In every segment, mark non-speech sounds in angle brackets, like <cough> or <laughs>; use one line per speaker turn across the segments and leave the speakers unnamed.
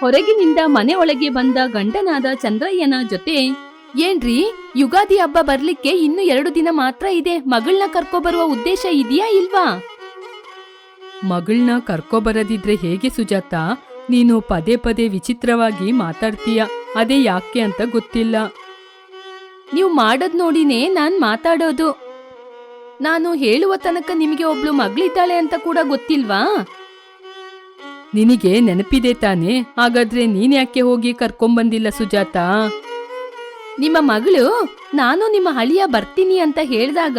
ಹೊರಗಿನಿಂದ ಮನೆ ಒಳಗೆ ಬಂದ ಗಂಡನಾದ ಚಂದ್ರಯ್ಯನ ಜೊತೆ ಏನ್ರಿ ಯುಗಾದಿ ಹಬ್ಬ ಬರ್ಲಿಕ್ಕೆ ಇನ್ನು ಎರಡು ದಿನ ಮಾತ್ರ ಇದೆ ಮಗಳನ್ನ ಕರ್ಕೊಬರುವ ಉದ್ದೇಶ ಇದೆಯಾ ಇಲ್ವಾ?
ಮಗಳನ್ನ ಕರ್ಕೊಬರದಿದ್ರೆ ಹೇಗೆ ಸುಜಾತ? ನೀನು ಪದೇ ಪದೇ ವಿಚಿತ್ರವಾಗಿ ಮಾತಾಡ್ತೀಯ ಅದೇ ಯಾಕೆ ಅಂತ ಗೊತ್ತಿಲ್ಲ.
ನೀವು ಮಾಡೋದ್ ನೋಡಿನೇ ನಾನ್ ಮಾತಾಡೋದು. ನಾನು ಹೇಳುವ ತನಕ ನಿಮಗೆ ಒಬ್ಳು ಮಗಳಿದ್ದಾಳೆ ಅಂತ ಕೂಡ ಗೊತ್ತಿಲ್ವಾ?
ನಿನಗೆ ನೆನಪಿದೆ ತಾನೆ? ಹಾಗಾದ್ರೆ ನೀನ್ ಯಾಕೆ ಹೋಗಿ ಕರ್ಕೊಂಬಂದಿಲ್ಲ ಸುಜಾತ?
ನಿಮ್ಮ ಮಗಳು ನಾನು ನಿಮ್ಮ ಹಳಿಯ ಬರ್ತೀನಿ ಅಂತ ಹೇಳಿದಾಗ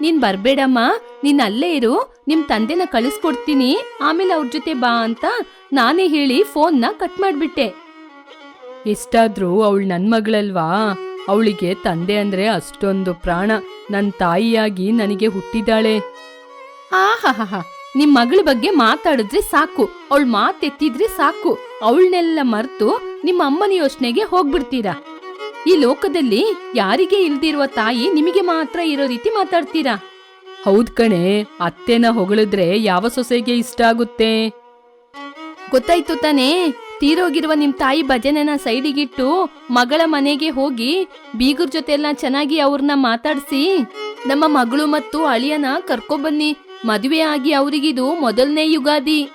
ನೀನ್ ಬರ್ಬೇಡಮ್ಮ ನೀನ್ ಅಲ್ಲೇ ಇರು ನಿಮ್ ತಂದೆನ ಕಳಿಸ್ಕೊಡ್ತೀನಿ ಆಮೇಲೆ ಅವ್ರ ಜೊತೆ ಬಾ ಅಂತ ನಾನೇ ಹೇಳಿ ಫೋನ್ನ ಕಟ್ ಮಾಡ್ಬಿಟ್ಟೆ.
ಎಷ್ಟಾದ್ರೂ ಅವಳು ನನ್ ಮಗಳಲ್ವಾ? ಅವಳಿಗೆ ತಂದೆ ಅಂದ್ರೆ ಅಷ್ಟೊಂದು ಪ್ರಾಣ. ನನ್ ತಾಯಿಯಾಗಿ ನನಗೆ ಹುಟ್ಟಿದಾಳೆ.
ಆಹಾಹಾ ನಿಮ್ ಮಗಳ ಬಗ್ಗೆ ಮಾತಾಡಿದ್ರೆ ಸಾಕು. ಅವಳ ಮಾತೆತ್ತಿದ್ರೆ ಸಾಕು. ಅವಳನ್ನೆಲ್ಲ ಮರ್ತು ನಿಮ್ಮ ಅಮ್ಮನ ಯೋಚನೆಗೆ ಹೋಗ್ಬಿಡ್ತೀರಾ? ಈ ಲೋಕದಲ್ಲಿ ಯಾರಿಗೆ ಇಲ್ದಿರುವ ತಾಯಿ ನಿಮಗೆ ಮಾತ್ರ ಇರೋ ರೀತಿ ಮಾತಾಡ್ತೀರಾ?
ಹೌದ್ ಕಣೆ, ಅತ್ತೆನ ಹೊಗಳಿದ್ರೆ ಯಾವ ಸೊಸೆಗೆ ಇಷ್ಟ ಆಗುತ್ತೆ?
ಗೊತ್ತಾಯ್ತು ತಾನೇ, ತೀರೋಗಿರುವ ನಿಮ್ ತಾಯಿ ಭಜನೆನ ಸೈಡಿಗಿಟ್ಟು ಮಗಳ ಮನೆಗೆ ಹೋಗಿ ಬೀಗರ್ ಜೊತೆ ಎಲ್ಲ ಚೆನ್ನಾಗಿ ಅವ್ರನ್ನ ಮಾತಾಡ್ಸಿ, ನಮ್ಮ ಮಗಳು ಮತ್ತು ಅಳಿಯನ ಕರ್ಕೊಬನ್ನಿ ಮದುವೆ ಆಗಿ ಅವರಿಗಿದು ಮೊದಲನೇ ಯುಗಾದಿ.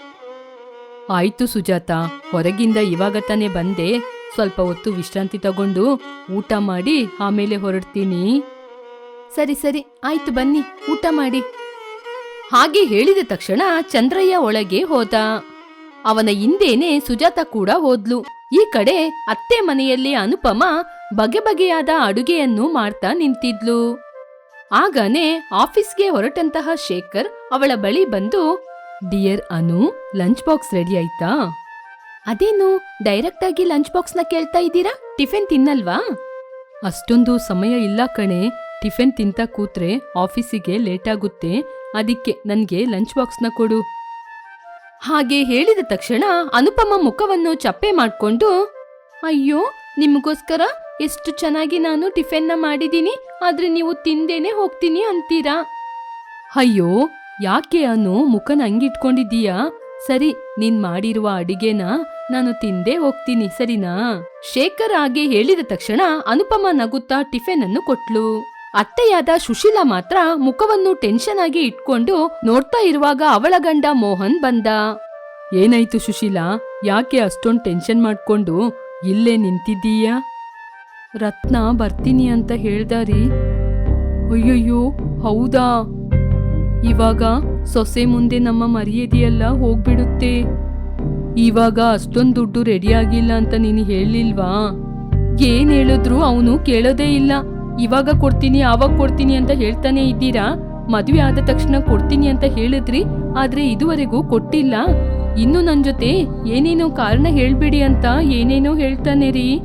ಆಯ್ತು ಸುಜಾತ, ಹೊರಗಿಂದ ಇವಾಗ ತಾನೇ ಬಂದೆ. ಸ್ವಲ್ಪ ಹೊತ್ತು ವಿಶ್ರಾಂತಿ ತಗೊಂಡು ಊಟ ಮಾಡಿ ಆಮೇಲೆ ಹೊರಡ್ತೀನಿ.
ಸರಿ ಸರಿ, ಆಯ್ತು ಬನ್ನಿ, ಊಟ ಮಾಡಿ. ಹಾಗೆ ಹೇಳಿದ ತಕ್ಷಣ ಚಂದ್ರಯ್ಯ ಒಳಗೆ ಹೋದ. ಅವನ ಹಿಂದೇನೆ ಸುಜಾತ ಕೂಡ ಹೋದ್ಲು. ಈ ಕಡೆ ಅತ್ತೆ ಮನೆಯಲ್ಲಿ ಅನುಪಮ ಬಗೆ ಬಗೆಯಾದ ಅಡುಗೆಯನ್ನು ಮಾಡ್ತಾ ನಿಂತಿದ್ಲು. ಆಗನೇ ಆಫೀಸ್ಗೆ ಹೊರಟಂತಹ ಶೇಖರ್ ಅವಳ ಬಳಿ ಬಂದು,
dear Anu, lunch box ready ಆಯ್ತಾ?
ಅದೇನು, ಡೈರೆಕ್ಟ್ ಆಗಿ ಲಂಚ್ ಬಾಕ್ಸ್ನ ಕೇಳ್ತಾ ಇದ್ದೀರಾ? ಟಿಫಿನ್ ತಿನ್ನಲ್ವಾ?
ಅಷ್ಟೊಂದು ಸಮಯ ಇಲ್ಲ ಕಣೆ. ಟಿಫಿನ್ ತಿಂತ ಕೂತ್ರೆ ಆಫೀಸಿಗೆ ಲೇಟ್ ಆಗುತ್ತೆ. ಅದಕ್ಕೆ ನನ್ಗೆ ಲಂಚ್ ಬಾಕ್ಸ್ನ ಕೊಡು.
ಹಾಗೆ ಹೇಳಿದ ತಕ್ಷಣ ಅನುಪಮ ಮುಖವನ್ನು ಚಪ್ಪೆ ಮಾಡ್ಕೊಂಡು, ಅಯ್ಯೋ, ನಿಮಗೋಸ್ಕರ ಎಷ್ಟು ಚೆನ್ನಾಗಿ ನಾನು ಟಿಫಿನ್ನ ಮಾಡಿದ್ದೀನಿ. ಆದ್ರೆ ನೀವು ತಿಂದೇನೆ ಹೋಗ್ತೀನಿ ಅಂತೀರಾ?
ಅಯ್ಯೋ, ಯಾಕೆ ಅನು ಮುಖನ ಹಂಗಿಟ್ಕೊಂಡಿದ್ದೀಯಾ? ಸರಿ, ನೀನ್ ಮಾಡಿರುವ ಅಡಿಗೆನ ನಾನು ತಿಂದೇ ಹೋಗ್ತೀನಿ, ಸರಿನಾ?
ಶೇಖರ್ ಹಾಗೆ ಹೇಳಿದ ತಕ್ಷಣ ಅನುಪಮ ನಗುತ್ತಾ ಟಿಫಿನ್ ಅನ್ನು ಕೊಟ್ಲು. ಅತ್ತೆಯಾದ ಸುಶೀಲಾ ಮಾತ್ರ ಮುಖವನ್ನು ಟೆನ್ಷನ್ ಆಗಿ ಇಟ್ಕೊಂಡು ನೋಡ್ತಾ ಇರುವಾಗ ಅವಳ ಗಂಡ ಮೋಹನ್ ಬಂದ.
ಏನಾಯ್ತು ಸುಶೀಲಾ? ಯಾಕೆ ಅಷ್ಟೊಂದ್ ಟೆನ್ಷನ್ ಮಾಡ್ಕೊಂಡು ಇಲ್ಲೇ ನಿಂತಿದ್ದೀಯಾ? ರತ್ನ ಬರ್ತೀನಿ ಅಂತ ಹೇಳ್ದಾರಿ? ಅಯ್ಯಯ್ಯೋ, ಹೌದಾ? ಇವಾಗ ಸೊಸೆ ಮುಂದೆ ನಮ್ಮ ಮರ್ಯಾದೆಯೆಲ್ಲ ಹೋಗ್ಬಿಡುತ್ತೆ. ಇವಾಗ ಅಷ್ಟೊಂದು ದುಡ್ಡು ರೆಡಿ ಆಗಿಲ್ಲ ಅಂತ ನೀನು ಹೇಳಿಲ್ವಾ? ಏನ್ ಹೇಳಿದ್ರು ಅವನು ಕೇಳೋದೇ ಇಲ್ಲ. ಇವಾಗ ಕೊಡ್ತೀನಿ, ಆವಾಗ ಕೊಡ್ತೀನಿ ಅಂತ ಹೇಳ್ತಾನೆ ಇದ್ದೀರಾ? ಮದುವೆ ಆದ ತಕ್ಷಣ ಕೊಡ್ತೀನಿ ಅಂತ ಹೇಳಿದ್ರಿ, ಆದ್ರೆ ಇದುವರೆಗೂ ಕೊಟ್ಟಿಲ್ಲ. ಇನ್ನು ನನ್ನ ಜೊತೆ ಏನೇನೋ ಕಾರಣ ಹೇಳ್ಬಿಡಿ ಅಂತ ಏನೇನೋ ಹೇಳ್ತಾನೆ ರೀ.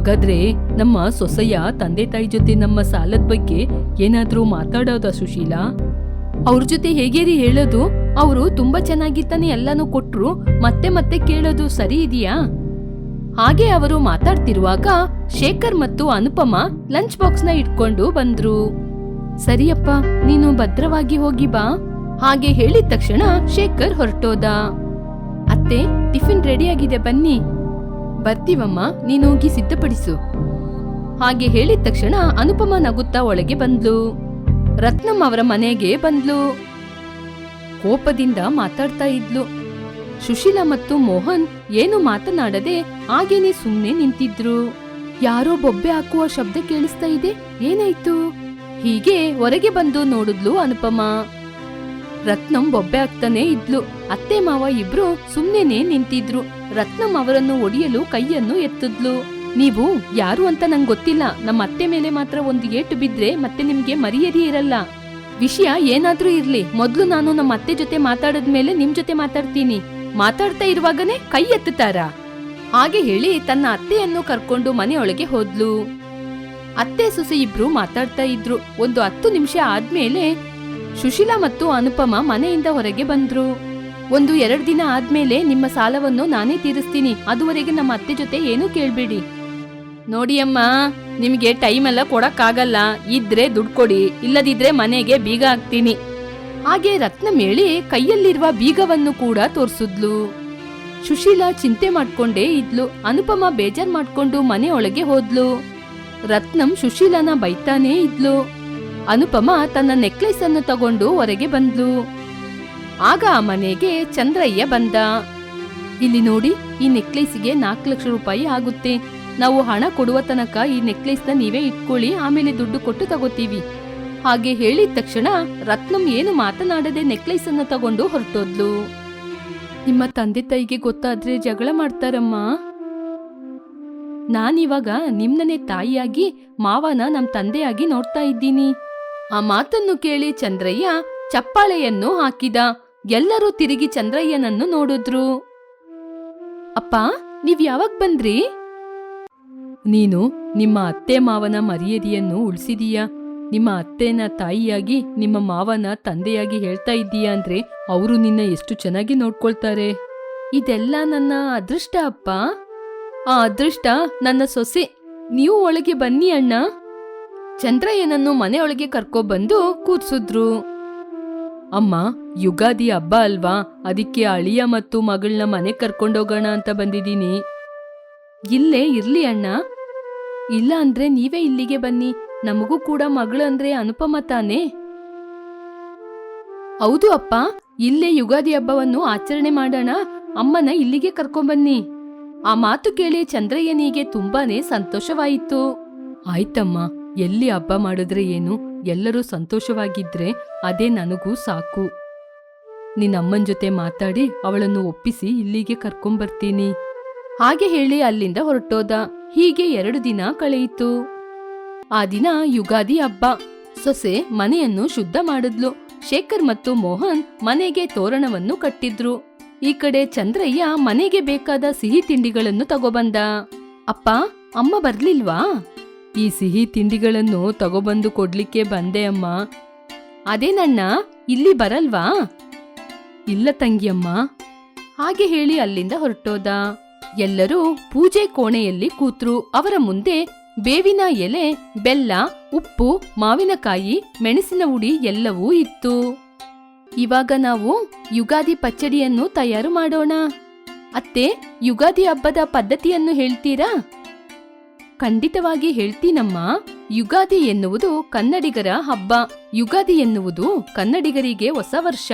ಹಾಗಾದ್ರೆ ನಮ್ಮ ಸೊಸೆಯ ತಂದೆ ತಾಯಿ ಜೊತೆ ನಮ್ಮ ಸಾಲದ ಬಗ್ಗೆ ಏನಾದ್ರೂ ಮಾತಾಡೋದ ಸುಶೀಲಾ?
ಅವ್ರ ಜೊತೆ ಹೇಗೇರಿ ಹೇಳೋದು? ಅವರು ತುಂಬಾ ಚೆನ್ನಾಗಿತ್ತಾನೆ ಎಲ್ಲಾನು ಕೊಟ್ರು, ಮತ್ತೆ ಮತ್ತೆ ಕೇಳೋದು ಸರಿ ಇದೆಯಾ? ಹಾಗೆ ಅವರು ಮಾತಾಡ್ತಿರುವಾಗ ಶೇಖರ್ ಮತ್ತು ಅನುಪಮ ಲಂಚ್ ಬಾಕ್ಸ್ನ ಇಟ್ಕೊಂಡು ಬಂದ್ರು. ಸರಿಯಪ್ಪ, ನೀನು ಭದ್ರವಾಗಿ ಹೋಗಿ ಬಾ. ಹಾಗೆ ಹೇಳಿದ ತಕ್ಷಣ ಶೇಖರ್ ಹೊರಟೋದ. ಅತ್ತೆ, ಟಿಫಿನ್ ರೆಡಿಯಾಗಿದೆ ಬನ್ನಿ. ಬರ್ತೀವಮ್ಮ ನೀನು ಹೋಗಿ ಸಿದ್ಧಪಡಿಸು. ಹಾಗೆ ಹೇಳಿದ ತಕ್ಷಣ ಅನುಪಮ ನಗುತ್ತಾ ಒಳಗೆ ಬಂದ್ಲು. ರತ್ನಂ ಅವರ ಮನೆಗೆ ಬಂದ್ಲು. ಕೋಪದಿಂದ ಮಾತಾಡ್ತಾ ಇದ್ಲು. ಸುಶೀಲಾ ಮತ್ತು ಮೋಹನ್ ಏನು ಮಾತನಾಡದೆ ಹಾಗೇನೆ ಸುಮ್ಮನೆ ನಿಂತಿದ್ರು. ಯಾರೋ ಬೊಬ್ಬೆ ಹಾಕುವ ಶಬ್ದ ಕೇಳಿಸ್ತಾ ಇದೆ, ಏನಾಯ್ತು? ಹೀಗೆ ಹೊರಗೆ ಬಂದು ನೋಡಿದ್ಲು ಅನುಪಮ. ರತ್ನಂ ಬೊಬ್ಬೆ ಹಾಕ್ತಾನೆ ಇದ್ಲು. ಅತ್ತೆ ಮಾವ ಇಬ್ರು ಸುಮ್ಮನೆ ನಿಂತಿದ್ರು. ರತ್ನಂ ಅವರನ್ನು ಒಡೆಯಲು ಕೈಯನ್ನು ಎತ್ತಿದ್ಲು. ನೀವು ಯಾರು ಅಂತ ನಂಗೆ ಗೊತ್ತಿಲ್ಲ. ನಮ್ಮ ಅತ್ತೆ ಮೇಲೆ ಮಾತ್ರ ಒಂದು ಏಟು ಬಿದ್ರೆ ಮತ್ತೆ ನಿಮ್ಗೆ ಮರ್ಯಾದೆ ಇರಲ್ಲ. ವಿಷಯ ಏನಾದ್ರೂ ಇರ್ಲಿ. ಮೊದ್ಲು ನಾನು ನಮ್ಮ ಅತ್ತೆ ಜೊತೆ ಮಾತಾಡದ್ಮೇಲೆ ನಿಮ್ ಜೊತೆ ಮಾತಾಡ್ತೀನಿ. ಮಾತಾಡ್ತಾ ಇರುವಾಗನೇ ಕೈ ಎತ್ತುತ್ತಾರ? ಹಾಗೆ ಹೇಳಿ ತನ್ನ ಅತ್ತೆಯನ್ನು ಕರ್ಕೊಂಡು ಮನೆಯೊಳಗೆ ಹೋದ್ಲು. ಅತ್ತೆ ಸೊಸೆ ಇಬ್ರು ಮಾತಾಡ್ತಾ ಇದ್ರು. ಒಂದು ಹತ್ತು ನಿಮಿಷ ಆದ್ಮೇಲೆ ಸುಶೀಲಾ ಮತ್ತು ಅನುಪಮ ಮನೆಯಿಂದ ಹೊರಗೆ ಬಂದ್ರು. ಒಂದು ಎರಡು ದಿನ ಆದ್ಮೇಲೆ ನಿಮ್ಮ ಸಾಲವನ್ನು ನಾನೇ ತೀರಿಸ್ತೀನಿ. ಅದುವರೆಗೆ ನಮ್ಮ ಅತ್ತೆ ಜೊತೆ ಏನೂ ಕೇಳ್ಬೇಡಿ. ನೋಡಿ ಅಮ್ಮ, ನಿಮಗೆ ಟೈಮ್ ಎಲ್ಲ ಕೊಡಕ್ಕಾಗಲ್ಲ. ಇದ್ರೆ ದುಡ್ಡು ಕೊಡಿ, ಇಲ್ಲದಿದ್ರೆ ಮನೆಗೆ ಬೀಗ ಹಾಕ್ತೀನಿ. ಹಾಗೆ ರತ್ನ ಮೇಳಿ ಕೈಯಲ್ಲಿರುವ ಬೀಗವನ್ನು ಕೂಡ ತೋರ್ಸಿದ್ಲು. ಸುಶೀಲಾ ಚಿಂತೆ ಮಾಡ್ಕೊಂಡೇ ಇದ್ಲು. ಅನುಪಮ ಬೇಜಾರ್ ಮಾಡ್ಕೊಂಡು ಮನೆ ಒಳಗೆ ಹೋದ್ಲು. ರತ್ನಂ ಸುಶೀಲನ ಬೈತಾನೇ ಇದ್ಲು. ಅನುಪಮ ತನ್ನ ನೆಕ್ಲೆಸ್ ಅನ್ನು ತಗೊಂಡು ಹೊರಗೆ ಬಂದ್ಲು. ಆಗ ಆ ಮನೆಗೆ ಚಂದ್ರಯ್ಯ ಬಂದ. ಇಲ್ಲಿ ನೋಡಿ, ಈ ನೆಕ್ಲೆಸ್ಗೆ ನಾಲ್ಕು ಲಕ್ಷ ರೂಪಾಯಿ ಆಗುತ್ತೆ. ನಾವು ಹಣ ಕೊಡುವ ತನಕ ಈ ನೆಕ್ಲೆಸ್ನ ನೀವೇ ಇಟ್ಕೊಳ್ಳಿ, ಆಮೇಲೆ ದುಡ್ಡು ಕೊಟ್ಟು ತಗೋತೀವಿ. ಹಾಗೆ ಹೇಳಿದ ತಕ್ಷಣ ರತ್ನಂ ಏನು ಮಾತನಾಡದೆ ನೆಕ್ಲೆಸ್ ಅನ್ನು ತಗೊಂಡು ಹೊರಟೋದ್ಲು. ನಿಮ್ಮ ತಂದೆ ತಾಯಿಗೆ ಗೊತ್ತಾದ್ರೆ ಜಗಳ ಮಾಡ್ತಾರಮ್ಮ. ನಾನಿವಾಗ ನಿಮ್ಮನೇ ತಾಯಿಯಾಗಿ, ಮಾವನ ನಮ್ಮ ತಂದೆಯಾಗಿ ನೋಡ್ತಾ ಇದ್ದೀನಿ. ಆ ಮಾತನ್ನು ಕೇಳಿ ಚಂದ್ರಯ್ಯ ಚಪ್ಪಾಳೆಯನ್ನು ಹಾಕಿದ. ಎಲ್ಲರೂ ತಿರುಗಿ ಚಂದ್ರಯ್ಯನನ್ನು ನೋಡಿದ್ರು. ಅಪ್ಪ, ನೀವ್ ಯಾವಾಗ ಬಂದ್ರಿ?
ನೀನು ನಿಮ್ಮ ಅತ್ತೆ ಮಾವನ ಮರ್ಯಾದೆಯನ್ನು ಉಳಿಸಿದೀಯಾ? ನಿಮ್ಮ ಅತ್ತೆನ ತಾಯಿಯಾಗಿ, ನಿಮ್ಮ ಮಾವನ ತಂದೆಯಾಗಿ ಹೇಳ್ತಾ ಇದ್ದೀಯಾ ಅಂದ್ರೆ ಅವರು ನಿನ್ನ ಎಷ್ಟು ಚೆನ್ನಾಗಿ ನೋಡ್ಕೊಳ್ತಾರೆ?
ಇದೆಲ್ಲ ನನ್ನ ಅದೃಷ್ಟ ಅಪ್ಪ. ಆ ಅದೃಷ್ಟ ನನ್ನ ಸೊಸೆ. ನೀವು ಒಳಗೆ ಬನ್ನಿ ಅಣ್ಣ. ಚಂದ್ರಯ್ಯನನ್ನು ಮನೆಯೊಳಗೆ ಕರ್ಕೊಬಂದು ಕೂರ್ಸಿದ್ರು.
ಅಮ್ಮ ಯುಗಾದಿ ಹಬ್ಬ ಅಲ್ವಾ? ಅದಕ್ಕೆ ಅಳಿಯ ಮತ್ತು ಮಗಳನ್ನ ಮನೆ ಕರ್ಕೊಂಡೋಗೋಣ ಅಂತ ಬಂದಿದ್ದೀನಿ.
ಇಲ್ಲೇ ಇರ್ಲಿ ಅಣ್ಣ. ಇಲ್ಲ ಅಂದ್ರೆ ನೀವೇ ಇಲ್ಲಿಗೆ ಬನ್ನಿ. ನಮಗೂ ಕೂಡ ಮಗಳು ಅಂದ್ರೆ ಅನುಪಮ ತಾನೇ? ಹೌದು ಅಪ್ಪ. ಇಲ್ಲೇ ಯುಗಾದಿ ಹಬ್ಬವನ್ನು ಆಚರಣೆ ಮಾಡೋಣ. ಅಮ್ಮನ ಇಲ್ಲಿಗೆ ಕರ್ಕೊಂಬನ್ನಿ. ಆ ಮಾತು ಕೇಳಿ ಚಂದ್ರಯ್ಯನಿಗೆ ತುಂಬಾನೇ ಸಂತೋಷವಾಯಿತು.
ಆಯ್ತಮ್ಮ. ಎಲ್ಲಿ ಹಬ್ಬ ಮಾಡಿದ್ರೆ ಏನು? ಎಲ್ಲರೂ ಸಂತೋಷವಾಗಿದ್ರೆ ಅದೇ ನನಗೂ ಸಾಕು. ನಿನ್ನಮ್ಮನ ಜೊತೆ ಮಾತಾಡಿ ಅವಳನ್ನು ಒಪ್ಪಿಸಿ ಇಲ್ಲಿಗೆ ಕರ್ಕೊಂಬರ್ತೀನಿ.
ಹಾಗೆ ಹೇಳಿ ಅಲ್ಲಿಂದ ಹೊರಟೋದ. ಹೀಗೆ ಎರಡು ದಿನ ಕಳೆಯಿತು. ಆ ದಿನ ಯುಗಾದಿ ಹಬ್ಬ. ಸೊಸೆ ಮನೆಯನ್ನು ಶುದ್ಧ ಮಾಡಿದ್ಲು. ಶೇಖರ್ ಮತ್ತು ಮೋಹನ್ ಮನೆಗೆ ತೋರಣವನ್ನು ಕಟ್ಟಿದ್ರು. ಈ ಕಡೆ ಚಂದ್ರಯ್ಯ ಮನೆಗೆ ಬೇಕಾದ ಸಿಹಿ ತಿಂಡಿಗಳನ್ನು ತಗೊಬಂದ. ಅಪ್ಪ, ಅಮ್ಮ ಬರ್ಲಿಲ್ವಾ?
ಈ ಸಿಹಿ ತಿಂಡಿಗಳನ್ನು ತಗೊಬಂದು ಕೊಡ್ಲಿಕ್ಕೆ ಬಂದೆ ಅಮ್ಮ.
ಅದೇನಣ್ಣ ಇಲ್ಲಿ ಬರಲ್ವಾ?
ಇಲ್ಲ ತಂಗಿಯಮ್ಮ.
ಹಾಗೆ ಹೇಳಿ ಅಲ್ಲಿಂದ ಹೊರಟೋದ. ಎಲ್ಲರೂ ಪೂಜೆ ಕೋಣೆಯಲ್ಲಿ ಕೂತ್ರು. ಅವರ ಮುಂದೆ ಬೇವಿನ ಎಲೆ, ಬೆಲ್ಲ, ಉಪ್ಪು, ಮಾವಿನಕಾಯಿ, ಮೆಣಸಿನ ಹುಡಿ ಎಲ್ಲವೂ ಇತ್ತು. ಇವಾಗ ನಾವು ಯುಗಾದಿ ಪಚ್ಚಡಿಯನ್ನು ತಯಾರು ಮಾಡೋಣ. ಅತ್ತೆ, ಯುಗಾದಿ ಹಬ್ಬದ ಪದ್ಧತಿಯನ್ನು ಹೇಳ್ತೀರಾ? ಖಂಡಿತವಾಗಿ ಹೇಳ್ತೀನಮ್ಮ. ಯುಗಾದಿ ಎನ್ನುವುದು ಕನ್ನಡಿಗರ ಹಬ್ಬ. ಯುಗಾದಿ ಎನ್ನುವುದು ಕನ್ನಡಿಗರಿಗೆ ಹೊಸ ವರ್ಷ.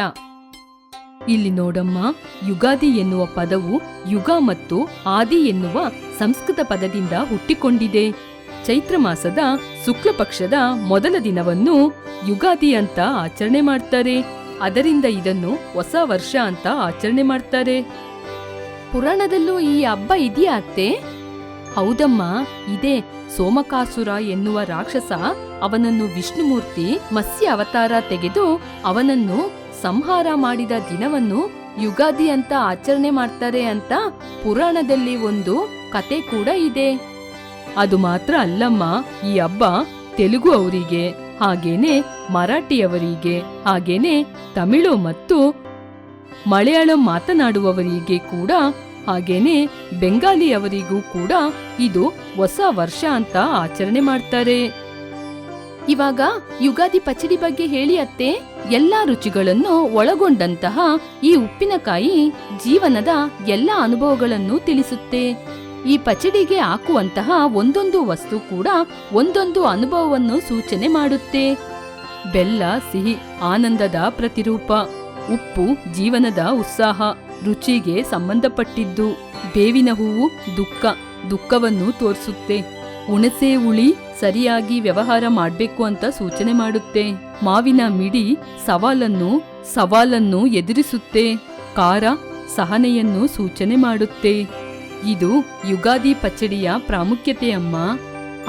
ಇಲ್ಲಿ ನೋಡಮ್ಮ, ಯುಗಾದಿ ಎನ್ನುವ ಪದವು ಯುಗ ಮತ್ತು ಆದಿ ಎನ್ನುವ ಸಂಸ್ಕೃತ ಪದದಿಂದ ಹುಟ್ಟಿಕೊಂಡಿದೆ. ಚೈತ್ರ ಮಾಸದ ಶುಕ್ಲ ಪಕ್ಷದ ಮೊದಲ ದಿನವನ್ನು ಯುಗಾದಿ ಅಂತ ಆಚರಣೆ ಮಾಡ್ತಾರೆ. ಅದರಿಂದ ಇದನ್ನು ಹೊಸ ವರ್ಷ ಅಂತ ಆಚರಣೆ ಮಾಡ್ತಾರೆ.
ಪುರಾಣದಲ್ಲೂ ಈ ಹಬ್ಬ ಇದೆಯಾ ಅತ್ತೆ?
ಹೌದಮ್ಮ, ಇದೆ. ಸೋಮಕಾಸುರ ಎನ್ನುವ ರಾಕ್ಷಸ ಅವನನ್ನು ವಿಷ್ಣುಮೂರ್ತಿ ಮತ್ಸ್ಯ ಅವತಾರ ತೆಗೆದು ಅವನನ್ನು ಸಂಹಾರ ಮಾಡಿದ ದಿನವನ್ನು ಯುಗಾದಿ ಅಂತ ಆಚರಣೆ ಮಾಡ್ತಾರೆ ಅಂತ ಪುರಾಣದಲ್ಲಿ ಒಂದು ಕತೆ ಕೂಡ ಇದೆ. ಅದು ಮಾತ್ರ ಅಲ್ಲಮ್ಮ, ಈ ಹಬ್ಬ ತೆಲುಗು ಅವರಿಗೆ, ಹಾಗೇನೆ ಮರಾಠಿಯವರಿಗೆ, ಹಾಗೇನೆ ತಮಿಳು ಮತ್ತು ಮಲಯಾಳಂ ಮಾತನಾಡುವವರಿಗೆ ಕೂಡ, ಹಾಗೇನೆ ಬೆಂಗಾಲಿಯವರಿಗೂ ಕೂಡ ಇದು ಹೊಸ ವರ್ಷ ಅಂತ ಆಚರಣೆ ಮಾಡ್ತಾರೆ.
ಇವಾಗ ಯುಗಾದಿ ಪಚಡಿ ಬಗ್ಗೆ ಹೇಳಿ ಅತ್ತೆ. ಎಲ್ಲಾ ರುಚಿಗಳನ್ನು ಒಳಗೊಂಡಂತಹ ಈ ಉಪ್ಪಿನಕಾಯಿ ಜೀವನದ ಎಲ್ಲ ಅನುಭವಗಳನ್ನು ತಿಳಿಸುತ್ತೆ. ಈ ಪಚಡಿಗೆ ಹಾಕುವಂತಹ ಒಂದೊಂದು ವಸ್ತು ಕೂಡ ಒಂದೊಂದು ಅನುಭವವನ್ನು ಸೂಚನೆ ಮಾಡುತ್ತೆ.
ಬೆಲ್ಲ, ಸಿಹಿ, ಆನಂದದ ಪ್ರತಿರೂಪ, ಉಪ್ಪು, ಜೀವನದ ಉತ್ಸಾಹ, ರುಚಿಗೆ ಸಂಬಂಧಪಟ್ಟಿದ್ದು, ಬೇವಿನ ಹೂವು, ದುಃಖ, ದುಃಖವನ್ನು ತೋರಿಸುತ್ತೆ. ಹುಣಸೆ ಹುಳಿ ಸರಿಯಾಗಿ ವ್ಯವಹಾರ ಮಾಡಬೇಕು ಅಂತ ಸೂಚನೆ ಮಾಡುತ್ತೆ. ಮಾವಿನ ಮಿಡಿ ಸವಾಲನ್ನು ಸವಾಲನ್ನು ಎದುರಿಸುತ್ತೆ. ಕಾರ ಸಹನೆಯನ್ನು ಸೂಚನೆ ಮಾಡುತ್ತೆ. ಇದು ಯುಗಾದಿ ಪಚ್ಚಡಿಯ ಪ್ರಾಮುಖ್ಯತೆ ಅಮ್ಮ.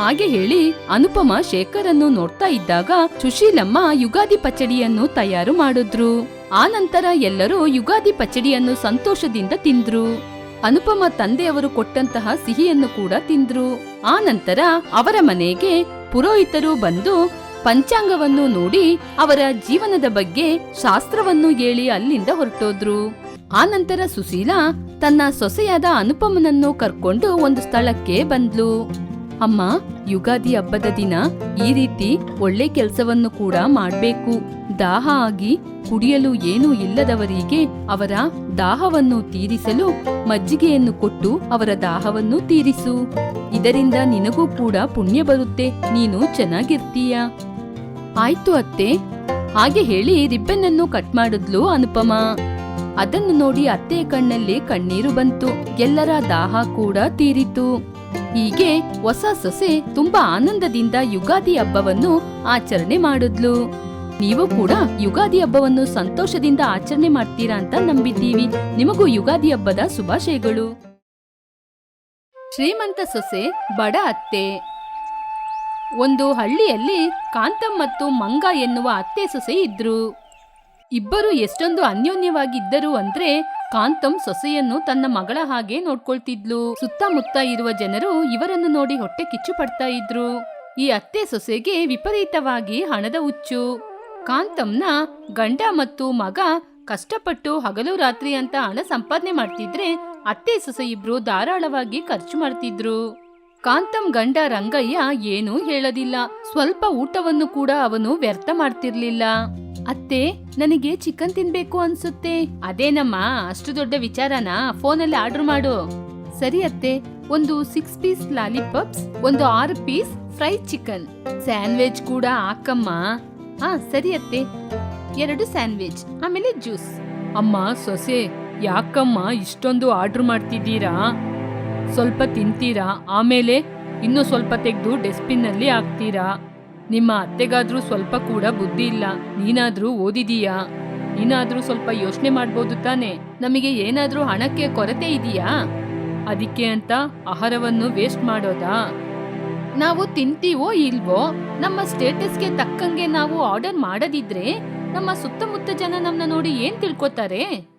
ಹಾಗೆ ಹೇಳಿ ಅನುಪಮ ಶೇಖರನ್ನು ನೋಡ್ತಾ ಇದ್ದಾಗ ಸುಶೀಲಮ್ಮ ಯುಗಾದಿ ಪಚಡಿಯನ್ನು ತಯಾರು ಮಾಡಿದ್ರು. ಆ ನಂತರ ಎಲ್ಲರೂ ಯುಗಾದಿ ಪಚಡಿಯನ್ನು ಸಂತೋಷದಿಂದ ತಿಂದ್ರು. ಅನುಪಮ ತಂದೆಯವರು ಕೊಟ್ಟಂತಹ ಸಿಹಿಯನ್ನು ಕೂಡ ತಿಂದ್ರು. ಆ ನಂತರ ಅವರ ಮನೆಗೆ ಪುರೋಹಿತರು ಬಂದು ಪಂಚಾಂಗವನ್ನು ನೋಡಿ ಅವರ ಜೀವನದ ಬಗ್ಗೆ ಶಾಸ್ತ್ರವನ್ನು ಹೇಳಿ ಅಲ್ಲಿಂದ ಹೊರಟೋದ್ರು. ಆ ನಂತರ ಸುಶೀಲಾ ತನ್ನ ಸೊಸೆಯಾದ ಅನುಪಮನನ್ನು ಕರ್ಕೊಂಡು ಒಂದು ಸ್ಥಳಕ್ಕೆ ಬಂದ್ಲು. ಅಮ್ಮ, ಯುಗಾದಿ ಹಬ್ಬದ ದಿನ ಈ ರೀತಿ ಒಳ್ಳೆ ಕೆಲಸವನ್ನು ಕೂಡ ಮಾಡಬೇಕು. ದಾಹ ಆಗಿ ಕುಡಿಯಲು ಏನೂ ಇಲ್ಲದವರಿಗೆ ಅವರ ದಾಹವನ್ನು ತೀರಿಸಲು ಮಜ್ಜಿಗೆಯನ್ನು ಕೊಟ್ಟು ಅವರ ದಾಹವನ್ನು ತೀರಿಸು. ಇದರಿಂದ ನಿನಗೂ ಕೂಡ ಪುಣ್ಯ ಬರುತ್ತೆ. ನೀನು ಚೆನ್ನಾಗಿರ್ತೀಯ. ಆಯ್ತು ಅತ್ತೆ. ಹಾಗೆ ಹೇಳಿ ರಿಬ್ಬನ್ ಅನ್ನು ಕಟ್ ಮಾಡಿದ್ಲು ಅನುಪಮ. ಅದನ್ನು ನೋಡಿ ಅತ್ತೆಯ ಕಣ್ಣಲ್ಲಿ ಕಣ್ಣೀರು ಬಂತು. ಎಲ್ಲರ ದಾಹ ಕೂಡ ತೀರಿತು. ಹೀಗೆ ಹೊಸ ಸೊಸೆ ತುಂಬಾ ಆನಂದದಿಂದ ಯುಗಾದಿ ಹಬ್ಬವನ್ನು ಆಚರಣೆ ಮಾಡಿದ್ಲು. ನೀವು ಕೂಡ ಯುಗಾದಿ ಹಬ್ಬವನ್ನು ಸಂತೋಷದಿಂದ ಆಚರಣೆ ಮಾಡ್ತೀರಾ ಅಂತ ನಂಬಿದ್ದೀವಿ. ನಿಮಗೂ ಯುಗಾದಿ ಹಬ್ಬದ ಶುಭಾಶಯಗಳು. ಶ್ರೀಮಂತ ಸೊಸೆ, ಬಡ ಅತ್ತೆ. ಒಂದು ಹಳ್ಳಿಯಲ್ಲಿ ಕಾಂತಮ್ ಮತ್ತು ಮಂಗ ಎನ್ನುವ ಅತ್ತೆ ಸೊಸೆ ಇದ್ರು. ಇಬ್ಬರು ಎಷ್ಟೊಂದು ಅನ್ಯೋನ್ಯವಾಗಿದ್ದರು ಅಂದ್ರೆ ಕಾಂತಂ ಸೊಸೆಯನ್ನು ತನ್ನ ಮಗಳ ಹಾಗೆ ನೋಡ್ಕೊಳ್ತಿದ್ಲು. ಸುತ್ತಮುತ್ತ ಇರುವ ಜನರು ಇವರನ್ನು ನೋಡಿ ಹೊಟ್ಟೆ ಕಿಚ್ಚು ಪಡ್ತಾ ಇದ್ರು. ಈ ಅತ್ತೆ ಸೊಸೆಗೆ ವಿಪರೀತವಾಗಿ ಹಣದ ಹುಚ್ಚು. ಕಾಂತಂನ ಗಂಡ ಮತ್ತು ಮಗ ಕಷ್ಟಪಟ್ಟು ಹಗಲು ರಾತ್ರಿ ಅಂತ ಹಣ ಸಂಪಾದನೆ ಮಾಡ್ತಿದ್ರೆ ಅತ್ತೆ ಸೊಸೆ ಇಬ್ರು ಧಾರಾಳವಾಗಿ ಖರ್ಚು ಮಾಡ್ತಿದ್ರು. ಕಾಂತಂ ಗಂಡ ರಂಗಯ್ಯ ಏನೂ ಹೇಳೋದಿಲ್ಲ. ಸ್ವಲ್ಪ ಊಟವನ್ನು ಕೂಡ ಅವನು ವ್ಯರ್ಥ ಮಾಡ್ತಿರ್ಲಿಲ್ಲ. ಅತ್ತೆ, ನನಗೆ ಚಿಕನ್ ತಿನ್ಬೇಕು ಅನ್ಸುತ್ತೆ. ಅದೇನಮ್ಮ, ಅಷ್ಟು ದೊಡ್ಡ ವಿಚಾರನ? ಫೋನಲ್ಲಿ ಆರ್ಡರ್ ಮಾಡು. ಸರಿ ಅತ್ತೆ, ಒಂದು ಸಿಕ್ಸ್ ಪೀಸ್ ಲಾಲಿಪಾಪ್ಸ್ ಒಂದು ಆರು ಪೀಸ್ ಫ್ರೈ ಚಿಕನ್ ಸ್ಯಾಂಡ್ವಿಚ್ ಕೂಡ ಹಾಕಮ್ಮ. ಹಾ, ಸರಿ ಅತ್ತೆ. ಎರಡು ಸ್ಯಾಂಡ್ವಿಚ್ ಆಮೇಲೆ ಜ್ಯೂಸ್
ಅಮ್ಮ ಸೊಸೆ, ಯಾಕಮ್ಮ ಇಷ್ಟೊಂದು ಆರ್ಡರ್ ಮಾಡ್ತಿದ್ದೀರಾ? ಸ್ವಲ್ಪ ತಿಂತೀರಾ? ಆಮೇಲೆ ಇನ್ನು ಸ್ವಲ್ಪ ತೆಗೆದು ಡಸ್ಟ್ಬಿನ್ನಲ್ಲಿ ಹಾಕ್ತೀರಾ? ನಿಮ್ಮ ಅತ್ತೆಗಾದ್ರೂ ಸ್ವಲ್ಪ ಕೂಡ ಬುದ್ಧಿ ಇಲ್ಲ. ನೀನಾದ್ರೂ ಓದಿದೀಯಾ? ನೀನಾದ್ರೂ ಸ್ವಲ್ಪ ಯೋಚನೆ ಮಾಡ್ಬೋದು ತಾನೆ. ನಮಗೆ ಏನಾದ್ರೂ ಹಣಕ್ಕೆ ಕೊರತೆ ಇದೆಯಾ? ಅದಕ್ಕೆ ಅಂತ ಆಹಾರವನ್ನು ವೇಸ್ಟ್ ಮಾಡೋದಾ?
ನಾವು ತಿಂತೀವೋ ಇಲ್ವೋ? ನಮ್ಮ ಸ್ಟೇಟಸ್ಗೆ ತಕ್ಕಂಗೆ ನಾವು ಆರ್ಡರ್ ಮಾಡದಿದ್ರೆ ನಮ್ಮ ಸುತ್ತಮುತ್ತ ಜನ ನಮ್ಮನ್ನ ನೋಡಿ ಏನ್ ತಿಳ್ಕೊತಾರೆ?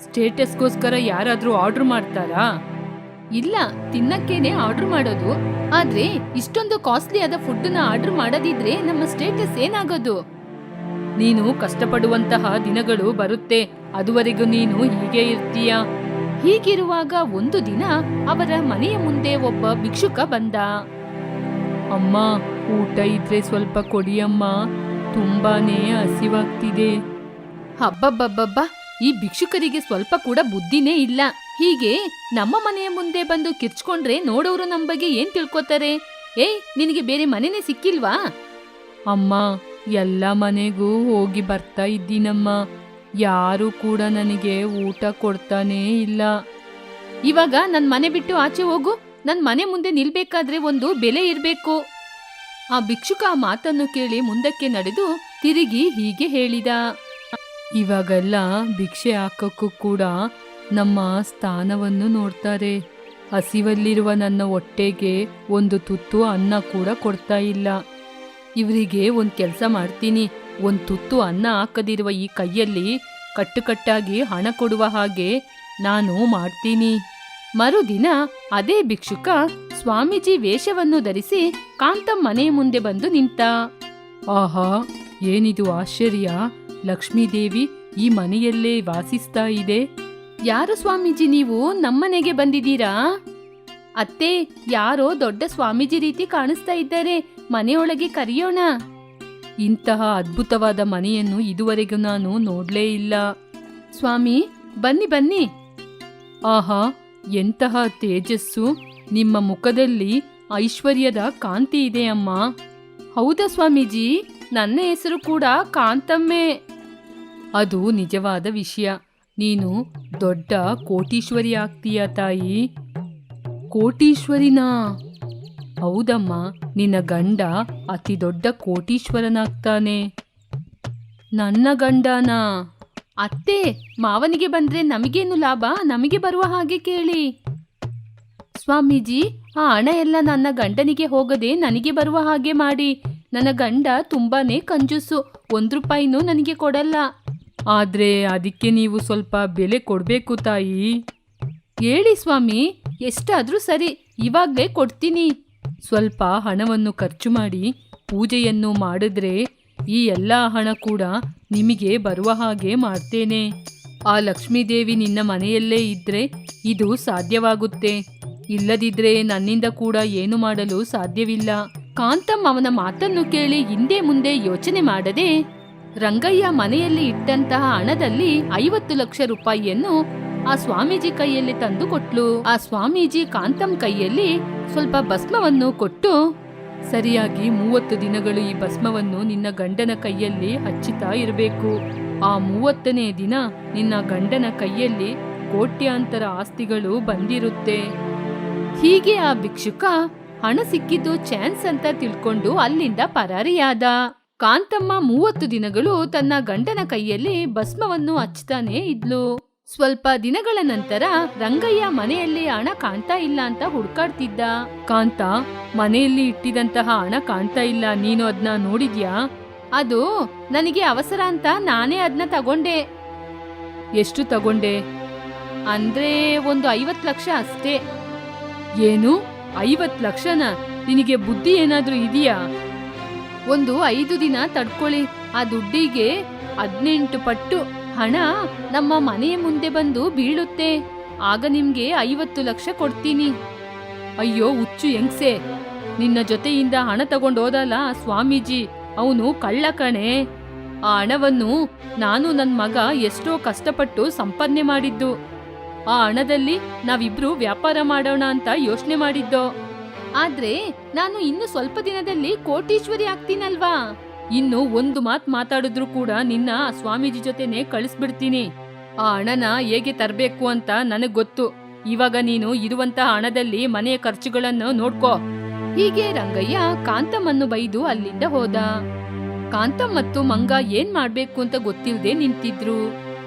ಸ್ಟೇಟಸ್ಗೋಸ್ಕರ ಯಾರಾದ್ರೂ ಆರ್ಡರ್ ಮಾಡ್ತಾರಾ?
ಇಲ್ಲ, ತಿನ್ನಕ್ಕೇನೆ ಆರ್ಡರ್ ಮಾಡೋದು. ಆದ್ರೆ, ಇಷ್ಟೊಂದು ಕಾಸ್ಟ್ಲಿ ಆದ ಫುಡ್ನ ಆರ್ಡರ್ ಮಾಡದಿದ್ರೆ ನಮ್ಮ ಸ್ಟೇಟಸ್ ಏನಾಗೋದು?
ನೀನು ಕಷ್ಟಪಡುವಂತಹ ದಿನಗಳು ಬರುತ್ತೆ. ಅದುವರೆಗೂ ನೀನು ಹೀಗೆ ಇರ್ತೀಯ?
ಹೀಗಿರುವಾಗ ಒಂದು ದಿನ ಅವರ ಮನೆಯ ಮುಂದೆ ಒಬ್ಬ ಭಿಕ್ಷುಕ ಬಂದ.
ಅಮ್ಮ, ಊಟ ಇದ್ರೆ ಸ್ವಲ್ಪ ಕೊಡಿಯಮ್ಮ ತುಂಬಾನೇ ಹಸಿವಾಗ್ತಿದೆ.
ಹಬ್ಬಬ್ಬಬ್ಬಬ್ಬ ಈ ಭಿಕ್ಷುಕರಿಗೆ ಸ್ವಲ್ಪ ಕೂಡ ಬುದ್ಧಿನೇ ಇಲ್ಲ. ಹೀಗೆ ನಮ್ಮ ಮನೆಯ ಮುಂದೆ ಬಂದು ಕಿರ್ಚ್ಕೊಂಡ್ರೆ ನೋಡೋರು ನಮ್ ಬಗ್ಗೆ ಏನ್ ತಿಳ್ಕೊತಾರೆ? ಏಯ್, ನಿನಗೆ ಬೇರೆ ಮನೆನೇ ಸಿಕ್ಕಿಲ್ವಾ?
ಅಮ್ಮ, ಎಲ್ಲ ಮನೆಗೂ ಹೋಗಿ ಬರ್ತಾ ಇದ್ದೀನಮ್ಮ. ಯಾರು ಕೂಡ ನನಗೆ ಊಟ ಕೊಡ್ತಾನೇ ಇಲ್ಲ.
ಇವಾಗ ನನ್ನ ಮನೆ ಬಿಟ್ಟು ಆಚೆ ಹೋಗು. ನನ್ನ ಮನೆ ಮುಂದೆ ನಿಲ್ಬೇಕಾದ್ರೆ ಒಂದು ಬೆಲೆ ಇರಬೇಕು. ಆ ಭಿಕ್ಷುಕ ಆ ಮಾತನ್ನು ಕೇಳಿ ಮುಂದಕ್ಕೆ ನಡೆದು ತಿರುಗಿ ಹೀಗೆ ಹೇಳಿದ.
ಇವಾಗೆಲ್ಲ ಭಿಕ್ಷೆ ಹಾಕಕ್ಕೂ ಕೂಡ ನಮ್ಮ ಸ್ಥಾನವನ್ನು ನೋಡ್ತಾರೆ. ಹಸಿವಲ್ಲಿರುವ ನನ್ನ ಹೊಟ್ಟೆಗೆ ಒಂದು ತುತ್ತು ಅನ್ನ ಕೂಡ ಕೊಡ್ತಾ ಇಲ್ಲ. ಇವರಿಗೆ ಒಂದು ಕೆಲಸ ಮಾಡ್ತೀನಿ. ಒಂದು ತುತ್ತು ಅನ್ನ ಹಾಕದಿರುವ ಈ ಕೈಯಲ್ಲಿ ಕಟ್ಟುಕಟ್ಟಾಗಿ ಹಣ ಕೊಡುವ ಹಾಗೆ ನಾನು ಮಾಡ್ತೀನಿ.
ಮರುದಿನ ಅದೇ ಭಿಕ್ಷುಕ ಸ್ವಾಮೀಜಿ ವೇಷವನ್ನು ಧರಿಸಿ ಕಾಂತಮ್ ಮನೆಯ ಮುಂದೆ ಬಂದು ನಿಂತ.
ಆಹಾ, ಏನಿದು ಆಶ್ಚರ್ಯ. ಲಕ್ಷ್ಮೀದೇವಿ ಈ ಮನೆಯಲ್ಲೇ ವಾಸಿಸ್ತಾ ಇದೆ.
ಯಾರು ಸ್ವಾಮೀಜಿ ನೀವು? ನಮ್ಮನೆಗೆ ಬಂದಿದ್ದೀರಾ? ಅತ್ತೆ, ಯಾರೋ ದೊಡ್ಡ ಸ್ವಾಮೀಜಿ ರೀತಿ ಕಾಣಿಸ್ತಾ ಇದ್ದಾರೆ. ಮನೆಯೊಳಗೆ ಕರೆಯೋಣ.
ಇಂತಹ ಅದ್ಭುತವಾದ ಮನೆಯನ್ನು ಇದುವರೆಗೂ ನಾನು ನೋಡ್ಲೇ ಇಲ್ಲ.
ಸ್ವಾಮಿ, ಬನ್ನಿ ಬನ್ನಿ.
ಆಹಾ, ಎಂತಹ ತೇಜಸ್ಸು. ನಿಮ್ಮ ಮುಖದಲ್ಲಿ ಐಶ್ವರ್ಯದ ಕಾಂತಿ ಇದೆ ಅಮ್ಮ.
ಹೌದಾ ಸ್ವಾಮೀಜಿ? ನನ್ನ ಹೆಸರು ಕೂಡ ಕಾಂತಮ್ಮೆ.
ಅದು ನಿಜವಾದ ವಿಷಯ. ನೀನು ದೊಡ್ಡ ಕೋಟೀಶ್ವರಿ ಆಗ್ತೀಯ, ತಾಯಿ. ಕೋಟೀಶ್ವರಿನಾ? ಹೌದಮ್ಮ, ನಿನ್ನ ಗಂಡ ಅತಿ ದೊಡ್ಡ ಕೋಟೀಶ್ವರನಾಗ್ತಾನೆ. ನನ್ನ ಗಂಡನಾ?
ಅತ್ತೆ, ಮಾವನಿಗೆ ಬಂದ್ರೆ ನಮಗೇನು ಲಾಭ? ನಮಗೆ ಬರುವ ಹಾಗೆ ಕೇಳಿ. ಸ್ವಾಮೀಜಿ, ಆ ಹಣ ಎಲ್ಲ ನನ್ನ ಗಂಡನಿಗೆ ಹೋಗದೆ ನನಗೆ ಬರುವ ಹಾಗೆ ಮಾಡಿ. ನನ್ನ ಗಂಡ ತುಂಬಾನೇ ಕಂಜೂಸು. ಒಂದು ರೂಪಾಯಿನೂ ನನಗೆ ಕೊಡಲ್ಲ.
ಆದ್ರೆ ಅದಕ್ಕೆ ನೀವು ಸ್ವಲ್ಪ ಬೆಲೆ ಕೊಡಬೇಕು ತಾಯಿ.
ಹೇಳಿ ಸ್ವಾಮಿ, ಎಷ್ಟಾದರೂ ಸರಿ, ಇವಾಗಲೇ ಕೊಡ್ತೀನಿ.
ಸ್ವಲ್ಪ ಹಣವನ್ನು ಖರ್ಚು ಮಾಡಿ ಪೂಜೆಯನ್ನು ಮಾಡಿದ್ರೆ ಈ ಎಲ್ಲ ಹಣ ಕೂಡ ನಿಮಗೆ ಬರುವ ಹಾಗೆ ಮಾಡ್ತೇನೆ. ಆ ಲಕ್ಷ್ಮೀದೇವಿ ನಿನ್ನ ಮನೆಯಲ್ಲೇ ಇದ್ರೆ ಇದು ಸಾಧ್ಯವಾಗುತ್ತೆ. ಇಲ್ಲದಿದ್ರೆ ನನ್ನಿಂದ ಕೂಡ ಏನು ಮಾಡಲು ಸಾಧ್ಯವಿಲ್ಲ.
ಕಾಂತಮ್ಮ ಅವನ ಮಾತನ್ನು ಕೇಳಿ ಹಿಂದೆ ಮುಂದೆ ಯೋಚನೆ ಮಾಡದೆ ರಂಗಯ್ಯ ಮನೆಯಲ್ಲಿ ಇಟ್ಟಂತಹ ಹಣದಲ್ಲಿ ಐವತ್ತು ಲಕ್ಷ ರೂಪಾಯಿಯನ್ನು ಆ ಸ್ವಾಮೀಜಿ ಕೈಯಲ್ಲಿ ತಂದು ಕೊಟ್ಲು. ಆ ಸ್ವಾಮೀಜಿ ಕಾಂತಂ ಕೈಯಲ್ಲಿ ಸ್ವಲ್ಪ ಭಸ್ಮವನ್ನು ಕೊಟ್ಟು,
ಸರಿಯಾಗಿ ಮೂವತ್ತು ದಿನಗಳು ಈ ಭಸ್ಮವನ್ನು ನಿನ್ನ ಗಂಡನ ಕೈಯಲ್ಲಿ ಹಚ್ಚುತ್ತಾ ಇರಬೇಕು. ಆ ಮೂವತ್ತನೇ ದಿನ ನಿನ್ನ ಗಂಡನ ಕೈಯಲ್ಲಿ ಕೋಟ್ಯಾಂತರ ಆಸ್ತಿಗಳು ಬಂದಿರುತ್ತೆ.
ಹೀಗೆ ಆ ಭಿಕ್ಷುಕ ಹಣ ಸಿಕ್ಕಿದ್ದು ಚಾನ್ಸ್ ಅಂತ ತಿಳ್ಕೊಂಡು ಅಲ್ಲಿಂದ ಪರಾರಿಯಾದ. ಕಾಂತಮ್ಮ ಮೂವತ್ತು ದಿನಗಳು ತನ್ನ ಗಂಡನ ಕೈಯಲ್ಲಿ ಭಸ್ಮವನ್ನು ಹಚ್ತಾನೇ ಇದ್ಲು. ಸ್ವಲ್ಪ ದಿನಗಳ ನಂತರ ರಂಗಯ್ಯ ಮನೆಯಲ್ಲಿ ಹಣ ಕಾಣ್ತಾ ಇಲ್ಲ ಅಂತ ಹುಡ್ಕಾಡ್ತಿದ್ದ.
ಕಾಂತ, ಮನೆಯಲ್ಲಿ ಇಟ್ಟಿದಂತಹ ಹಣ ಕಾಣ್ತಾ ಇಲ್ಲ, ನೀನು ಅದನ್ನ ನೋಡಿದ್ಯಾ?
ಅದು ನನಗೆ ಅವಸರ ಅಂತ ನಾನೇ ಅದನ್ನ ತಗೊಂಡೆ.
ಎಷ್ಟು ತಗೊಂಡೆ?
ಅಂದ್ರೆ ಒಂದು ಐವತ್ ಲಕ್ಷ ಅಷ್ಟೇ.
ಏನು? ಐವತ್ ಲಕ್ಷನ? ನಿನಗೆ ಬುದ್ಧಿ ಏನಾದ್ರೂ ಇದೆಯಾ?
ಒಂದು ಐದು ದಿನ ತಡ್ಕೊಳ್ಳಿ. ಆ ದುಡ್ಡಿಗೆ ಹದಿನೆಂಟು ಪಟ್ಟು ಹಣ ನಮ್ಮ ಮನೆಯ ಮುಂದೆ ಬಂದು ಬೀಳುತ್ತೆ. ಆಗ ನಿಮ್ಗೆ ಐವತ್ತು ಲಕ್ಷ ಕೊಡ್ತೀನಿ.
ಅಯ್ಯೋ, ಹುಚ್ಚು ಹೆಂಗ್ಸೆ. ನಿನ್ನ ಜೊತೆಯಿಂದ ಹಣ ತಗೊಂಡೋದಲ್ಲ ಹೋದಲ್ಲ ಸ್ವಾಮೀಜಿ. ಅವನು ಕಳ್ಳ ಕಣೆ. ಆ ಹಣವನ್ನು ನಾನು ನನ್ನ ಮಗ ಎಷ್ಟೋ ಕಷ್ಟಪಟ್ಟು ಸಂಪಾದನೆ ಮಾಡಿದ್ದು. ಆ ಹಣದಲ್ಲಿ ನಾವಿಬ್ರು ವ್ಯಾಪಾರ ಮಾಡೋಣ ಅಂತ ಯೋಚನೆ ಮಾಡಿದ್ದೋ.
ಆದ್ರೆ ನಾನು ಇನ್ನು ಸ್ವಲ್ಪ ದಿನದಲ್ಲಿ ಕೋಟೀಶ್ವರಿ ಆಗ್ತೀನಲ್ವಾ?
ಇನ್ನು ಒಂದು ಮಾತ್ ಮಾತಾಡಿದ್ರು ಕೂಡ ನಿನ್ನ ಸ್ವಾಮೀಜಿ ಜೊತೆನೆ ಕಳಿಸ್ಬಿಡ್ತೀನಿ. ಆ ಹಣನ ಹೇಗೆ ತರಬೇಕು ಅಂತ ನನಗ್ ಗೊತ್ತು. ಇವಾಗ ನೀನು ಇರುವಂತಹ ಹಣದಲ್ಲಿ ಮನೆಯ ಖರ್ಚುಗಳನ್ನು ನೋಡ್ಕೋ.
ಹೀಗೆ ರಂಗಯ್ಯ ಕಾಂತಮ್ಮನ್ನು ಬೈದು ಅಲ್ಲಿಂದ ಹೋದ. ಕಾಂತಮ್ ಮತ್ತು ಮಂಗ ಏನ್ ಮಾಡ್ಬೇಕು ಅಂತ ಗೊತ್ತಿಲ್ಲದೆ ನಿಂತಿದ್ರು.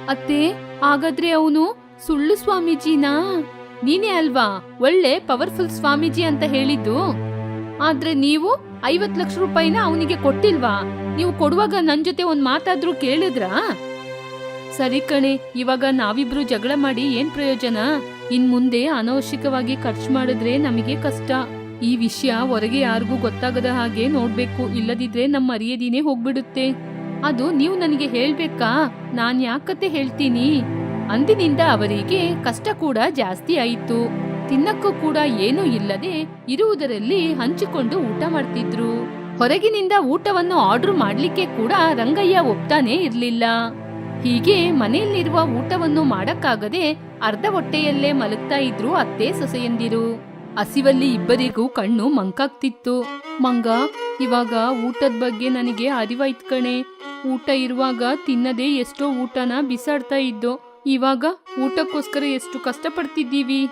ಅತ್ತೆ, ಹಾಗಾದ್ರೆ ಅವನು ಸುಳ್ಳು ಸ್ವಾಮೀಜಿನಾ? ನೀನೇ ಅಲ್ವಾ ಒಳ್ಳೆ ಪವರ್ಫುಲ್ ಸ್ವಾಮೀಜಿ ಅಂತ ಹೇಳಿದ್ದು? ಆದ್ರೆ ನೀವು ಐವತ್ ಲಕ್ಷ ರೂಪಾಯಿನ ಅವನಿಗೆ ಕೊಟ್ಟಿಲ್ವಾ? ನೀವು ಕೊಡುವಾಗ ನನ್ ಜೊತೆ ಒಂದ್ ಮಾತಾದ್ರೂ ಕೇಳಿದ್ರಾ?
ಸರಿ ಕಣೆ, ಇವಾಗ ನಾವಿಬ್ರು ಜಗಳ ಮಾಡಿ ಏನ್ ಪ್ರಯೋಜನ? ಇನ್ ಮುಂದೆ ಅನವಶ್ಯಕವಾಗಿ ಖರ್ಚು ಮಾಡಿದ್ರೆ ನಮಗೆ ಕಷ್ಟ. ಈ ವಿಷಯ ಹೊರಗೆ ಯಾರಿಗೂ ಗೊತ್ತಾಗದ ಹಾಗೆ ನೋಡ್ಬೇಕು, ಇಲ್ಲದಿದ್ರೆ ನಮ್ಮ ಅರಿಯದಿನೇ ಹೋಗ್ಬಿಡುತ್ತೆ.
ಅದು ನೀವು ನನಗೆ ಹೇಳ್ಬೇಕಾ? ನಾನ್ ಯಾಕತ್ತೆ ಹೇಳ್ತೀನಿ? ಅಂದಿನಿಂದ ಅವರಿಗೆ ಕಷ್ಟ ಕೂಡ ಜಾಸ್ತಿ ಆಯಿತು. ತಿನ್ನಕ್ಕೂ ಕೂಡ ಏನೂ ಇಲ್ಲದೆ ಇರುವುದರಲ್ಲಿ ಹಂಚಿಕೊಂಡು ಊಟ ಮಾಡ್ತಿದ್ರು. ಹೊರಗಿನಿಂದ ಊಟವನ್ನು ಆರ್ಡರ್ ಮಾಡ್ಲಿಕ್ಕೆ ಕೂಡ ರಂಗಯ್ಯ ಒಪ್ತಾನೆ ಇರಲಿಲ್ಲ. ಹೀಗೆ ಮನೆಯಲ್ಲಿರುವ ಊಟವನ್ನು ಮಾಡಕ್ಕಾಗದೆ ಅರ್ಧ ಹೊಟ್ಟೆಯಲ್ಲೇ ಮಲಗ್ತಾ ಇದ್ರು ಅತ್ತೆ ಸೊಸೆಯಂದಿರು.
ಹಸಿವಲ್ಲಿ ಇಬ್ಬರಿಗೂ ಕಣ್ಣು ಮಂಕಾಗ್ತಿತ್ತು. ಮಂಗ, ಇವಾಗ ಊಟದ ಬಗ್ಗೆ ನನಗೆ ಅರಿವಾಯ್ತು ಕಣೆ. ಊಟ ಇರುವಾಗ ತಿನ್ನದೆ ಎಷ್ಟೋ ಊಟನ ಬಿಸಾಡ್ತಾ ಇದ್ದೋ ಇವಾಗ ಊಟಕ್ಕೋಸ್ಕರ ಎಷ್ಟು ಕಷ್ಟಪಡ್ತಿದ್ದೀವಿ?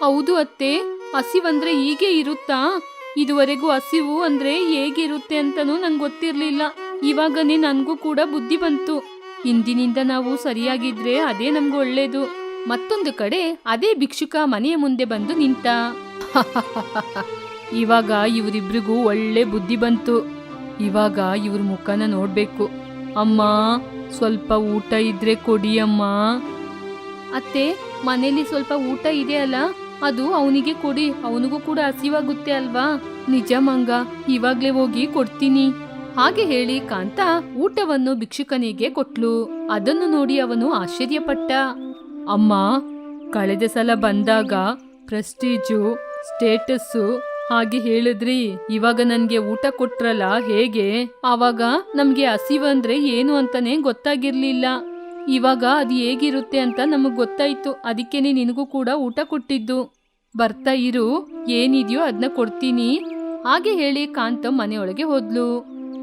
ಹೌದು ಅತ್ತೆ ಹಸಿವಂದ್ರೆ ಹೀಗೆ ಇರುತ್ತಾ? ಇದುವರೆಗೂ ಹಸಿವು ಅಂದ್ರೆ ಹೇಗಿರುತ್ತೆ ಅಂತನೂ ನಂಗೆ ಗೊತ್ತಿರಲಿಲ್ಲ. ಇವಾಗನೇ ನನಗೂ ಕೂಡ ಬುದ್ಧಿ ಬಂತು. ಇಂದಿನಿಂದ ನಾವು ಸರಿಯಾಗಿದ್ರೆ ಅದೇ ನಮ್ಗೆ ಒಳ್ಳೇದು.
ಮತ್ತೊಂದು ಕಡೆ ಅದೇ ಭಿಕ್ಷುಕ ಮನೆಯ ಮುಂದೆ ಬಂದು ನಿಂತ. <laughs>
ಇವಾಗ ಇವರಿಬ್ರಿಗೂ ಒಳ್ಳೆ ಬುದ್ಧಿ ಬಂತು. ಇವಾಗ ಇವ್ರ ಮುಖನ ನೋಡ್ಬೇಕು. ಅಮ್ಮ ಸ್ವಲ್ಪ ಊಟ ಇದ್ರೆ ಕೊಡಿ ಅಮ್ಮ
ಅತ್ತೆ ಮನೇಲಿ ಸ್ವಲ್ಪ ಊಟ ಇದೆ ಅಲ್ಲ? ಅದು ಅವನಿಗೆ ಕೊಡಿ, ಅವನಿಗೂ ಕೂಡ ಹಸಿವಾಗುತ್ತೆ ಅಲ್ವಾ?
ನಿಜ ಮಂಗ, ಇವಾಗ್ಲೇ ಹೋಗಿ ಕೊಡ್ತೀನಿ.
ಹಾಗೆ ಹೇಳಿ ಕಾಂತ ಊಟವನ್ನು ಭಿಕ್ಷುಕನಿಗೆ ಕೊಟ್ಲು. ಅದನ್ನು ನೋಡಿ ಅವನು ಆಶ್ಚರ್ಯಪಟ್ಟ.
ಅಮ್ಮ, ಕಳೆದ ಸಲ ಬಂದಾಗ, ಪ್ರೆಸ್ಟೀಜು, ಸ್ಟೇಟಸ್ಸು ಹಾಗೆ ಹೇಳಿದ್ರಿ. ಇವಾಗ ನನ್ಗೆ ಊಟ ಕೊಟ್ರಲ್ಲ ಹೇಗೆ? ಆವಾಗ ನಮ್ಗೆ ಹಸಿವಂದ್ರೆ ಏನು ಅಂತಾನೆ ಗೊತ್ತಾಗಿರ್ಲಿಲ್ಲ. ಇವಾಗ ಅದು ಹೇಗಿರುತ್ತೆ ಅಂತ ನಮಗ್ ಗೊತ್ತಾಯ್ತು. ಅದಕ್ಕೇನೆ ನಿನಗೂ ಕೂಡ ಊಟ ಕೊಟ್ಟಿದ್ದು. ಬರ್ತಾ ಇರು. ಏನಿದೆಯೋ ಅದನ್ನ ಕೊಡ್ತೀನಿ.
ಹಾಗೆ ಹೇಳಿ ಕಾಂತ ಮನೆಯೊಳಗೆ ಹೋದ್ಲು.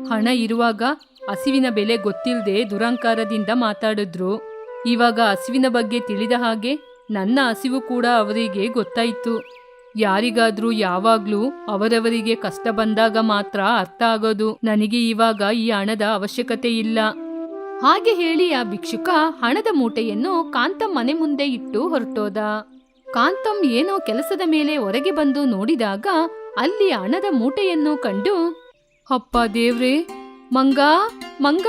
ಹಣ ಇರುವಾಗ ಹಸಿವಿನ ಬೆಲೆ ಗೊತ್ತಿಲ್ಲದೆ ದುರಂಕಾರದಿಂದ ಮಾತಾಡಿದ್ರು. ಇವಾಗ ಹಸಿವಿನ ಬಗ್ಗೆ ತಿಳಿದ ಹಾಗೆ ನನ್ನ ಹಸಿವು ಕೂಡ ಅವರಿಗೆ ಗೊತ್ತಾಯ್ತು. ಯಾರಿಗಾದ್ರೂ ಯಾವಾಗ್ಲೂ ಅವರವರಿಗೆ ಕಷ್ಟ ಬಂದಾಗ ಮಾತ್ರ ಅರ್ಥ ಆಗೋದು. ನನಗೆ ಇವಾಗ ಈ ಹಣದ ಅವಶ್ಯಕತೆ ಇಲ್ಲ.
ಹಾಗೆ ಹೇಳಿ ಆ ಭಿಕ್ಷುಕ ಹಣದ ಮೂಟೆಯನ್ನು ಕಾಂತಂ ಮನೆ ಮುಂದೆ ಇಟ್ಟು ಹೊರಟೋದ. ಕಾಂತಂ ಏನೋ ಕೆಲಸದ ಮೇಲೆ ಹೊರಗೆ ಬಂದು ನೋಡಿದಾಗ ಅಲ್ಲಿ ಹಣದ ಮೂಟೆಯನ್ನು ಕಂಡು,
ಅಪ್ಪ ದೇವ್ರೆ,
ಮಂಗ ಮಂಗ,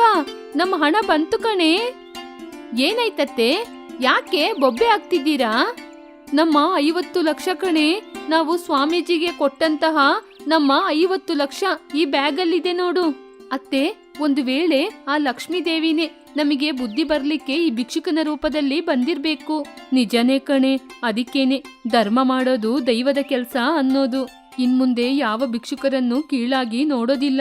ನಮ್ಮ ಹಣ ಬಂತು ಕಣೆ. ಏನಾಯ್ತತ್ತೆ? ಯಾಕೆ ಬೊಬ್ಬೆ ಆಗ್ತಿದ್ದೀರಾ
ನಮ್ಮ ಐವತ್ತು ಲಕ್ಷ ಕಣೆ, ನಾವು ಸ್ವಾಮೀಜಿಗೆ ಕೊಟ್ಟಂತಹ ನಮ್ಮ ಐವತ್ತು ಲಕ್ಷ ಈ ಬ್ಯಾಗಲ್ಲಿದೆ ನೋಡು.
ಅತ್ತೆ,
ಒಂದು ವೇಳೆ ಆ ಲಕ್ಷ್ಮೀ ದೇವಿನೇ ನಮಗೆ ಬುದ್ಧಿ ಬರ್ಲಿಕ್ಕೆ ಈ ಭಿಕ್ಷುಕನ ರೂಪದಲ್ಲಿ ಬಂದಿರ್ಬೇಕು. ನಿಜನೇ ಕಣೆ, ಅದಕ್ಕೇನೆ ಧರ್ಮ ಮಾಡೋದು ದೈವದ ಕೆಲಸ ಅನ್ನೋದು. ಇನ್ಮುಂದೆ ಯಾವ ಭಿಕ್ಷುಕರನ್ನು ಕೀಳಾಗಿ ನೋಡೋದಿಲ್ಲ.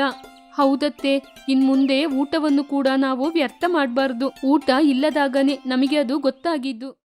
ಹೌದತ್ತೆ, ಇನ್ಮುಂದೆ ಊಟವನ್ನು ಕೂಡ ನಾವು ವ್ಯರ್ಥ ಮಾಡಬಾರ್ದು. ಊಟ ಇಲ್ಲದಾಗನೇ ನಮಗೆ ಅದು ಗೊತ್ತಾಗಿದ್ದು.